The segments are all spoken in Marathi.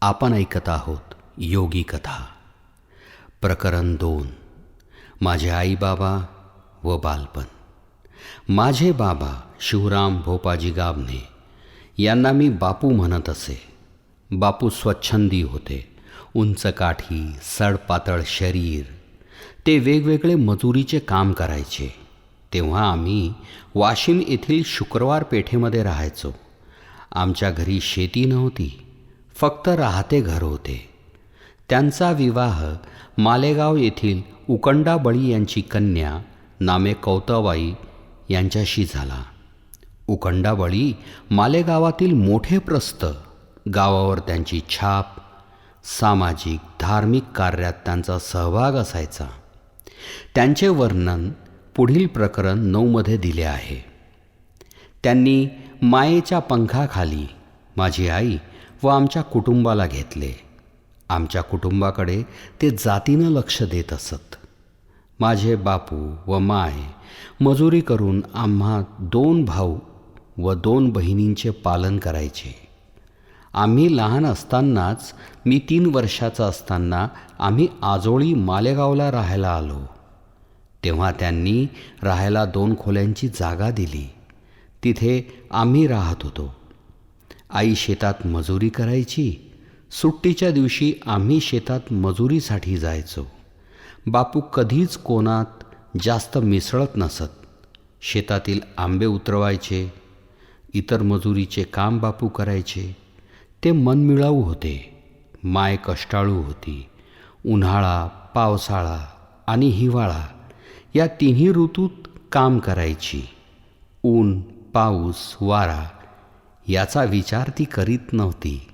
आपण ऐकत आहोत योगी कथा. प्रकरण दोन. माझे आईबाबा व बालपण. माझे बाबा शिवराम भोपाजी गाबने यांना मी बापू म्हणत असे. बापू स्वच्छंदी होते. उंच काठी सडपातळ शरीर. ते वेगवेगळे मजुरीचे काम करायचे. तेव्हा आम्ही वाशिम येथील शुक्रवार पेठेमध्ये राहायचो. आमच्या घरी शेती नव्हती. फक्त राहते घर होते. त्यांचा विवाह मालेगाव येथील उकंडा बळी यांची कन्या नामे कौताबाई यांच्याशी झाला. उकंडा बळी मालेगावातील मोठे प्रस्थ गावावर त्यांची छाप सामाजिक धार्मिक कार्यात त्यांचा सहभाग असायचा. त्यांचे वर्णन पुढील प्रकरण नऊमध्ये दिले आहे. त्यांनी मायेच्या पंखाखाली माझी आई व आमच्या कुटुंबाला घेतले. आमच्या कुटुंबाकडे ते जातीनं लक्ष देत असत. माझे बापू व माय मजुरी करून आम्हा दोन भाऊ व दोन बहिणींचे पालन करायचे. आम्ही लहान असतानाच मी तीन वर्षाचा असताना आम्ही आजोळी मालेगावला राहायला आलो. तेव्हा त्यांनी राहायला दोन खोल्यांची जागा दिली. तिथे आम्ही राहत होतो. आई शेतात मजुरी करायची. सुट्टीच्या दिवशी आम्ही शेतात मजुरीसाठी जायचो. बापू कधीच कोणात जास्त मिसळत नसत. शेतातील आंबे उतरवायचे. इतर मजुरीचे काम बापू करायचे. ते मनमिळाऊ होते. माय कष्टाळू होती. उन्हाळा पावसाळा आणि हिवाळा या तिन्ही ऋतूत काम करायची. ऊन पाऊस वारा याचा विचार ती करीत नव्हती.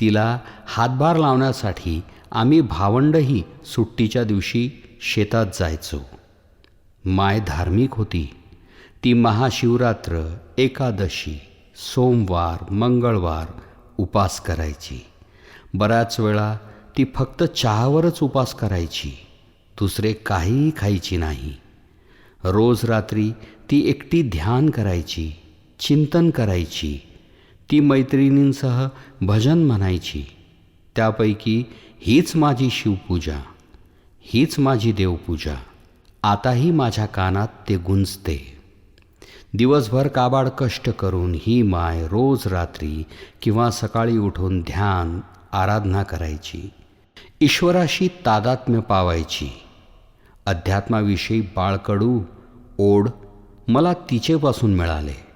तिला हातभार लावण्यासाठी आम्ही भावंडही सुट्टीच्या दिवशी शेतात जायचो. माय धार्मिक होती. ती महाशिवरात्र एकादशी सोमवार मंगळवार उपास करायची. बऱ्याच वेळा ती फक्त चहावरच उपास करायची. दुसरे काहीही खायची नाही. रोज रात्री ती एकटी ध्यान करायची. चिंतन करायची. ती मैत्रिणींसह भजन म्हणायची. त्यापैकी हीच माझी शिवपूजा. हीच माझी देवपूजा. आताही माझ्या कानात ते गुंजते. दिवसभर काबाड कष्ट करून ही माय रोज रात्री किंवा सकाळी उठून ध्यान आराधना करायची. ईश्वराशी तादात्म्य पावायची. अध्यात्माविषयी बाळकडू ओढ मला तिचेपासून मिळाले.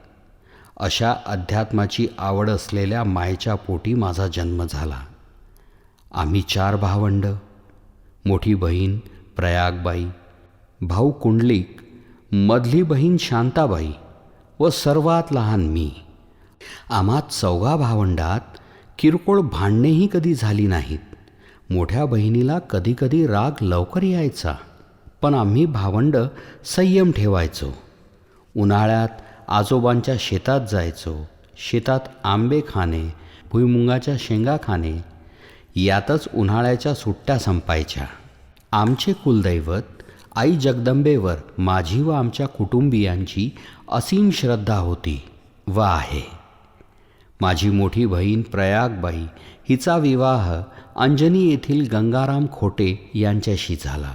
अशा अध्यात्माची आवड असलेल्या मायच्या पोटी माझा जन्म झाला. आम्ही चार भावंड मोठी बहीण प्रयागबाई भाऊ कुंडलिक मधली बहीण शांताबाई व सर्वात लहान मी. आम्हा चौघा भावंडात किरकोळ भांडणेही कधी झाली नाहीत. मोठ्या बहिणीला कधीकधी राग लवकर यायचा पण आम्ही भावंड संयम ठेवायचो. उन्हाळ्यात आजोबांच्या शेतात जायचो. शेतात आंबे खाणे भुईमुंगाच्या शेंगा खाणे यातच उन्हाळ्याच्या सुट्ट्या संपायच्या. आमचे कुलदैवत आई जगदंबेवर माझी व आमच्या कुटुंबियांची असीम श्रद्धा होती व आहे. माझी मोठी बहीण प्रयागबाई हिचा विवाह अंजनी येथील गंगाराम खोटे यांच्याशी झाला.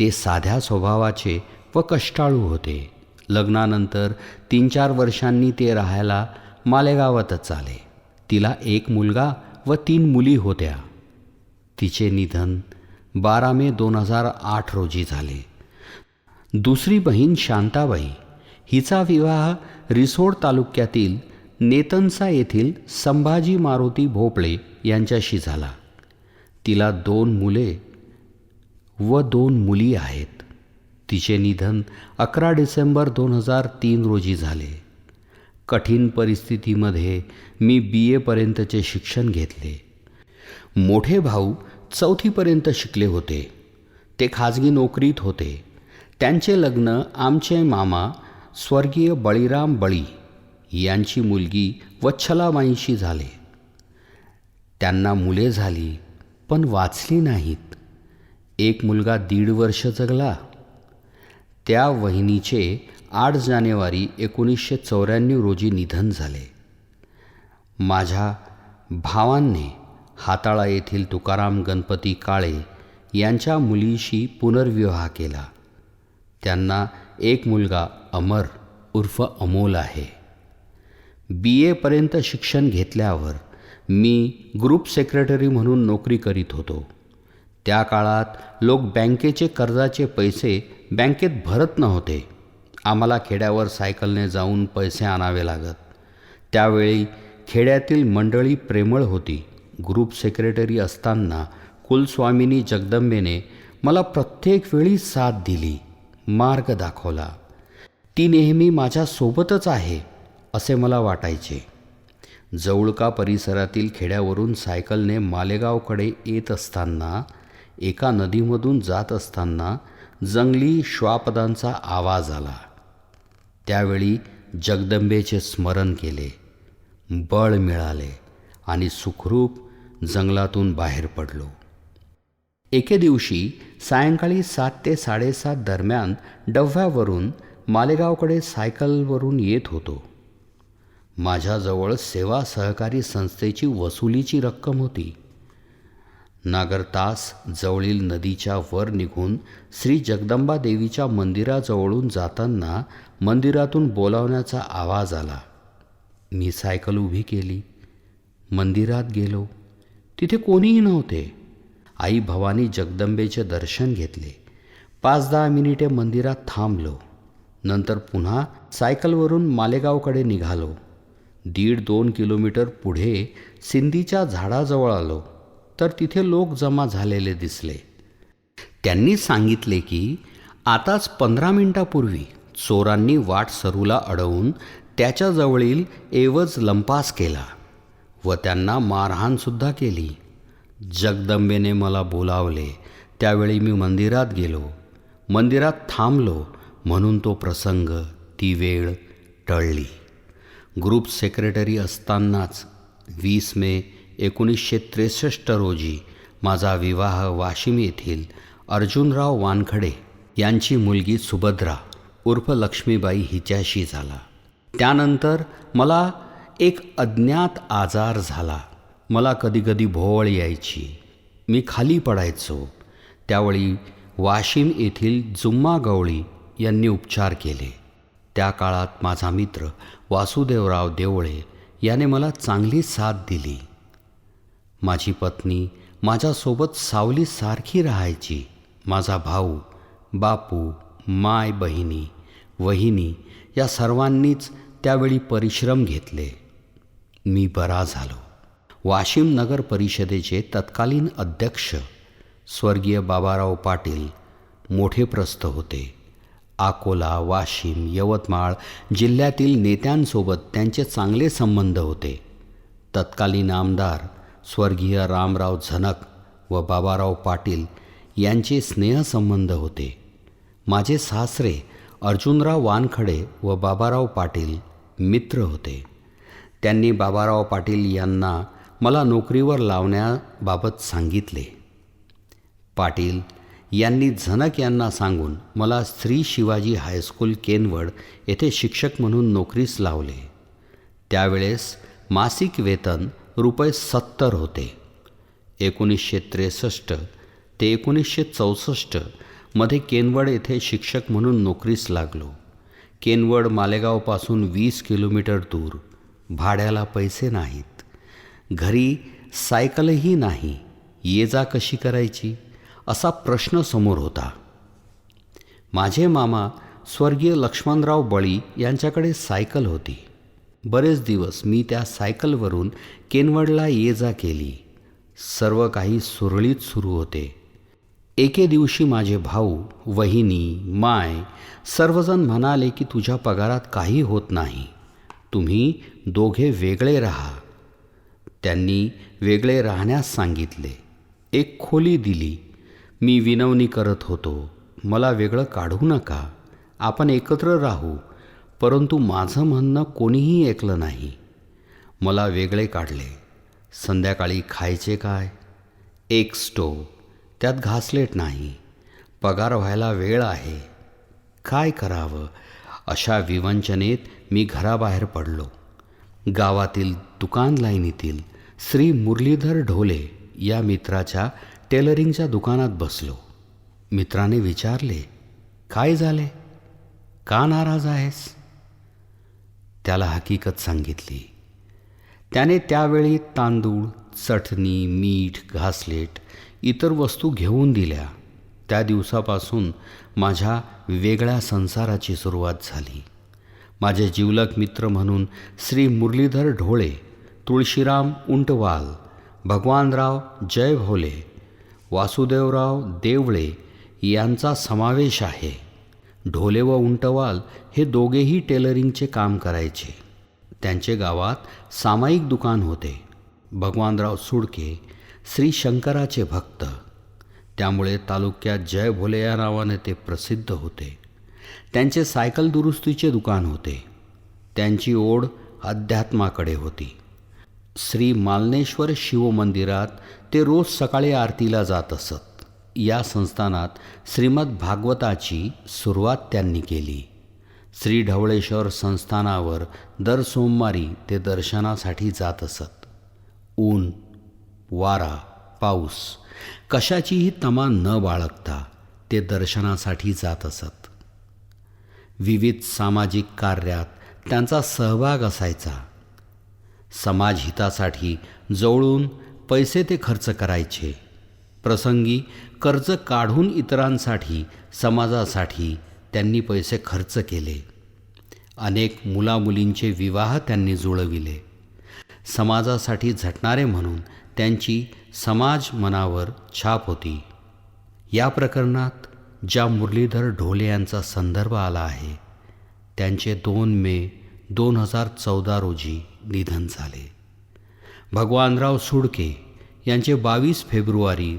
ते साध्या स्वभावाचे व कष्टाळू होते. लग्नानंतर तीन चार वर्षांनी ते राहायला मालेगावातच आले. तिला एक मुलगा व तीन मुली होत्या. तिचे निधन बारा मे दोन हजार आठ रोजी झाले. दुसरी बहीण शांताबाई. हिचा विवाह रिसोड तालुक्यातील नेतनसा येथील संभाजी मारुती भोपळे यांच्याशी झाला. तिला दोन मुले व दोन मुली आहेत. तिचे निधन अकरा डिसेंबर दोन हजार तीन रोजी झाले. कठीण परिस्थितीमध्ये मी बी एपर्यंतचे शिक्षण घेतले. मोठे भाऊ चौथीपर्यंत शिकले होते. ते खाजगी नोकरीत होते. त्यांचे लग्न आमचे मामा स्वर्गीय बळीराम बळी यांची मुलगी वच्छलाबाईंशी झाले. त्यांना मुले झाली पण वाचली नाहीत. एक मुलगा दीड वर्ष जगला. त्या वहिनीचे आठ जानेवारी एकोणीसशे चौऱ्याण्णव रोजी निधन झाले. माझ्या भावांनी हाताळा येथील तुकाराम गणपती काळे यांच्या मुलीशी पुनर्विवाह केला. त्यांना एक मुलगा अमर उर्फ अमोल आहे. बी एपर्यंत शिक्षण घेतल्यावर मी ग्रुप सेक्रेटरी म्हणून नोकरी करीत होतो. त्या काळात लोक बँकेचे कर्जाचे पैसे बँकेत भरत नव्हते. आम्हाला खेड्यावर सायकलने जाऊन पैसे आणावे लागत. त्यावेळी खेड्यातील मंडळी प्रेमळ होती. ग्रुप सेक्रेटरी असताना कुलस्वामिनी जगदंबेने मला प्रत्येक वेळी साथ दिली मार्ग दाखवला. ती नेहमी माझ्यासोबतच आहे असे मला वाटायचे. जवळका परिसरातील खेड्यावरून सायकलने मालेगावकडे येत असताना एका नदीमधून जात असताना जंगली श्वापदांचा आवाज आला. त्यावेळी जगदंबेचे स्मरण केले. बळ मिळाले आणि सुखरूप जंगलातून बाहेर पडलो. एके दिवशी सायंकाळी सात ते साडेसात दरम्यान डव्यावरून मालेगावकडे सायकलवरून येत होतो. माझ्याजवळ सेवा सहकारी संस्थेची वसुलीची रक्कम होती. नागरतास जवळील नदीच्या वर निघून श्री जगदंबा देवीच्या मंदिराजवळून जाताना मंदिरातून बोलावण्याचा आवाज आला. मी सायकल उभी केली. मंदिरात गेलो. तिथे कोणीही नव्हते. आई भवानी जगदंबेचे दर्शन घेतले. पाच दहा मिनिटे मंदिरात थांबलो. नंतर पुन्हा सायकलवरून मालेगावकडे निघालो. दीड दोन किलोमीटर पुढे सिंधीच्या झाडाजवळ आलो. तर तिथे लोक जमा झालेले दिसले. त्यांनी सांगितले की आताच पंधरा मिनिटापूर्वी चोरांनी वाट सरूला अडवून त्याच्याजवळील एवज लंपास केला व त्यांना मारहाणसुद्धा केली. जगदंबेने मला बोलावले त्यावेळी मी मंदिरात गेलो. मंदिरात थांबलो म्हणून तो प्रसंग ती वेळ टळली. ग्रुप सेक्रेटरी असतानाच वीस मे एकोणीसशे त्रेसष्ट रोजी माझा विवाह वाशिम येथील अर्जुनराव वानखडे यांची मुलगी सुभद्रा उर्फ लक्ष्मीबाई हिच्याशी झाला. त्यानंतर मला एक अज्ञात आजार झाला. मला कधीकधी भोवळ यायची. मी खाली पडायचो. त्यावेळी वाशिम येथील जुम्मा गवळी यांनी उपचार केले. त्या काळात माझा मित्र वासुदेवराव देवळे याने मला चांगली साथ दिली. माझी पत्नी माझ्यासोबत सावलीसारखी राहायची. माझा भाऊ बापू माय बहिणी वहिनी या सर्वांनीच त्यावेळी परिश्रम घेतले. मी बरा झालो. वाशिम नगर परिषदेचे तत्कालीन अध्यक्ष स्वर्गीय बाबाराव पाटील मोठे प्रस्थ होते. अकोला वाशिम यवतमाळ जिल्ह्यातील नेत्यांसोबत त्यांचे चांगले संबंध होते. तत्कालीन आमदार स्वर्गीय रामराव झनक व बाबाराव पाटील यांचे स्नेहसंबंध होते. माझे सासरे अर्जुनराव वानखडे व बाबाराव पाटील मित्र होते. त्यांनी बाबाराव पाटील यांना मला नोकरीवर लावण्याबाबत सांगितले. पाटील यांनी झनक यांना सांगून मला श्री शिवाजी हायस्कूल केनवड येथे शिक्षक म्हणून नोकरीस लावले. त्यावेळेस मासिक वेतन रुपये सत्तर होते. एकोणीसशे त्रेसष्ट ते एकोणीसशे चौसष्टमध्ये केनवड येथे शिक्षक म्हणून नोकरीस लागलो. केनवड मालेगावपासून वीस किलोमीटर दूर. भाड्याला पैसे नाहीत. घरी सायकलही नाही. ये जा कशी करायची? असा प्रश्न समोर होता. माझे मामा स्वर्गीय लक्ष्मणराव बळी यांच्याकडे सायकल होती. बरेच दिवस मी त्या सायकलवरून केनवडला ये जा केली. सर्व काही सुरळीत सुरू होते. एके दिवशी माझे भाऊ वहिनी माय सर्वजण म्हणाले की तुझ्या पगारात काही होत नाही. तुम्ही दोघे वेगळे राहा. त्यांनी वेगळे राहण्यास सांगितले. एक खोली दिली. मी विनवणी करत होतो. मला वेगळं काढू नका. आपण एकत्र राहू. परंतु माझं म्हणणं कोणीही ऐकलं नाही. मला वेगळे काढले. संध्याकाळी खायचे काय? एक स्टोव. त्यात घासलेट नाही. पगार व्हायला वेळ आहे. काय करावं? अशा विवंचनेत मी घराबाहेर पडलो. गावातील दुकान लाईनीतील श्री मुरलीधर ढोले या मित्राच्या टेलरिंगच्या दुकानात बसलो. मित्राने विचारले काय झाले? का नाराज आहेस? त्याला हकीकत सांगितली. त्याने त्यावेळी तांदूळ चटणी मीठ घासलेट इतर वस्तू घेऊन दिल्या. त्या दिवसापासून माझ्या वेगळ्या संसाराची सुरुवात झाली. माझे जीवलक मित्र म्हणून श्री मुरलीधर ढोळे तुळशीराम उंटवाल भगवानराव जय भोले वासुदेवराव देवळे यांचा समावेश आहे. ढोले व उंटवाल हे दोघेही टेलरिंगचे काम करायचे. त्यांचे गावात सामायिक दुकान होते. भगवानराव सुडके श्री शंकराचे भक्त. त्यामुळे तालुक्यात जय भोले या नावाने ते प्रसिद्ध होते. त्यांचे सायकल दुरुस्तीचे दुकान होते. त्यांची ओढ अध्यात्माकडे होती. श्री मालनेश्वर शिवमंदिरात ते रोज सकाळी आरतीला जात असत. या संस्थानात श्रीमद भागवताची सुरुवात त्यांनी केली. श्री ढवळेश्वर संस्थानावर दर सोमवारी ते दर्शनासाठी जात असत. ऊन वारा पाऊस कशाचीही तमा न बाळगता ते दर्शनासाठी जात असत. विविध सामाजिक कार्यात त्यांचा सहभाग असायचा. समाजहितासाठी जवळून पैसे ते खर्च करायचे. प्रसंगी कर्ज काढून इतरांसाठी समाजासाठी त्यांनी पैसे खर्च केले. अनेक मुलामुलींचे विवाह त्यांनी जुळविले. समाजासाठी झटणारे म्हणून त्यांची समाज मनावर छाप होती. या प्रकरणात ज्या मुरलीधर ढोले यांचा संदर्भ आला आहे त्यांचे दोन मे दोन हजार चौदा रोजी निधन झाले. भगवानराव सुडके यांचे बावीस फेब्रुवारी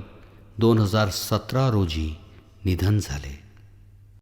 दोन हजार सतरा रोजी निधन झाले.